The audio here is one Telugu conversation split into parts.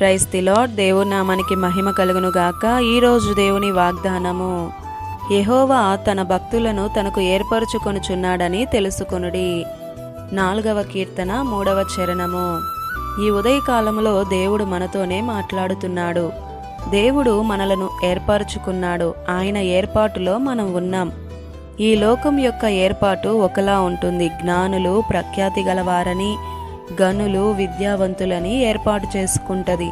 ప్రైస్ ది లార్డ్ దేవుని నామానికి మహిమ కలుగును గాక. ఈరోజు దేవుని వాగ్దానము యహోవా తన భక్తులను తనకు ఏర్పరచుకొనుచున్నాడని తెలుసుకొనుడి. నాలుగవ కీర్తన మూడవ చరణము. ఈ ఉదయకాలంలో దేవుడు మనతోనే మాట్లాడుతున్నాడు. దేవుడు మనలను ఏర్పరచుకున్నాడు. ఆయన ఏర్పాటులో మనం ఉన్నాం. ఈ లోకం యొక్క ఏర్పాటు ఒకలా ఉంటుంది. జ్ఞానులు ప్రఖ్యాతి గలవారని గనులు విద్యావంతులని ఏర్పాటు చేసుకుంటది.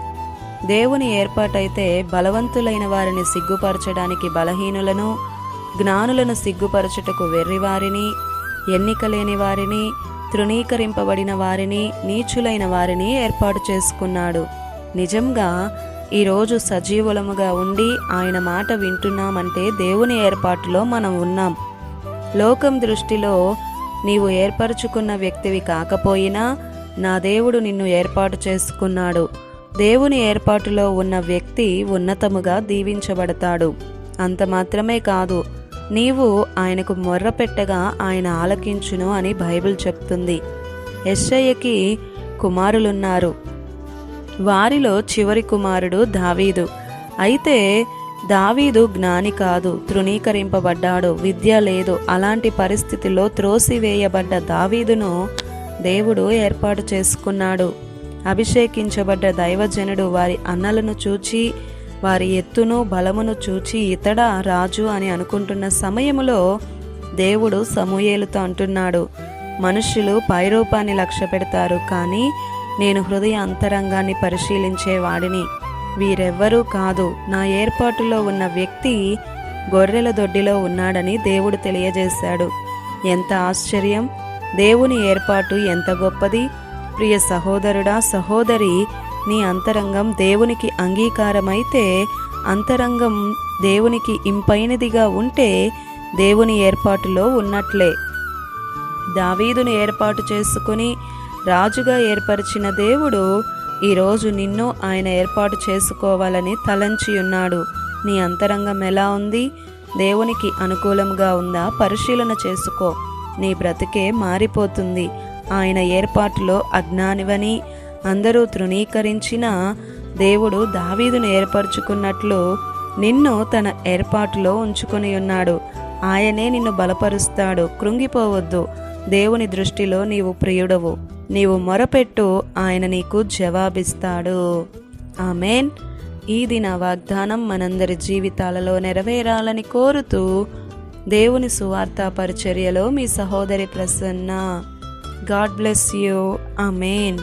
దేవుని ఏర్పాటైతే బలవంతులైన వారిని సిగ్గుపరచడానికి బలహీనులను జ్ఞానులను సిగ్గుపరచుటకు వెర్రివారిని ఎన్నికలేని వారిని తృణీకరింపబడిన వారిని నీచులైన వారిని ఏర్పాటు చేసుకున్నాడు. నిజంగా ఈరోజు సజీవులముగా ఉండి ఆయన మాట వింటున్నామంటే దేవుని ఏర్పాటులో మనం ఉన్నాం. లోకం దృష్టిలో నీవు ఏర్పరచుకున్న వ్యక్తివి కాకపోయినా నా దేవుడు నిన్ను ఏర్పాటు చేసుకున్నాడు. దేవుని ఏర్పాటులో ఉన్న వ్యక్తి ఉన్నతముగా దీవించబడతాడు. అంత మాత్రమే కాదు నీవు ఆయనకు మొర్ర పెట్టగా ఆయన ఆలకించును అని బైబిల్ చెప్తుంది. ఎస్సయ్యకి కుమారులున్నారు. వారిలో చివరి కుమారుడు దావీదు. అయితే దావీదు జ్ఞాని కాదు తృణీకరింపబడ్డాడు విద్య లేదు. అలాంటి పరిస్థితిలో త్రోసివేయబడ్డ దావీదును దేవుడు ఏర్పాటు చేసుకున్నాడు. అభిషేకించబడ్డ దైవజనుడు వారి అన్నలను చూచి వారి ఎత్తును బలమును చూచి ఇతడ రాజు అని అనుకుంటున్న సమయములో దేవుడు సమూయేలుతో అంటున్నాడు మనుష్యులు పైరూపాన్ని లక్ష్య పెడతారు కానీ నేను హృదయ అంతరంగాన్ని పరిశీలించేవాడిని వీరెవ్వరూ కాదు నా ఏర్పాటులో ఉన్న వ్యక్తి గొర్రెల దొడ్డిలో ఉన్నాడని దేవుడు తెలియజేశాడు. ఎంత ఆశ్చర్యం! దేవుని ఏర్పాటు ఎంత గొప్పది? ప్రియ సహోదరుడా సహోదరి నీ అంతరంగం దేవునికి అంగీకారమైతే అంతరంగం దేవునికి ఇంపైనదిగా ఉంటే దేవుని ఏర్పాటులో ఉన్నట్లే. దావీదును ఏర్పాటు చేసుకుని రాజుగా ఏర్పరిచిన దేవుడు ఈరోజు నిన్ను ఆయన ఏర్పాటు చేసుకోవాలని తలంచి ఉన్నాడు. నీ అంతరంగం ఎలా ఉంది? దేవునికి అనుకూలంగా ఉందా? పరిశీలన చేసుకో. నీ బ్రతికే మారిపోతుంది. ఆయన ఏర్పాటులో అజ్ఞానివని అందరూ తృణీకరించిన దేవుడు దావీదును ఏర్పరచుకున్నట్లు నిన్ను తన ఏర్పాటులో ఉంచుకొని ఉన్నాడు. ఆయనే నిన్ను బలపరుస్తాడు. కృంగిపోవద్దు. దేవుని దృష్టిలో నీవు ప్రియుడవు. నీవు మొరపెట్టు ఆయన నీకు జవాబిస్తాడు. ఆమెన్. ఈ దిన వాగ్దానం మనందరి జీవితాలలో నెరవేరాలని కోరుతూ దేవుని సువార్త పరిచర్యలో మీ సహోదరి Prasanna. God bless you amen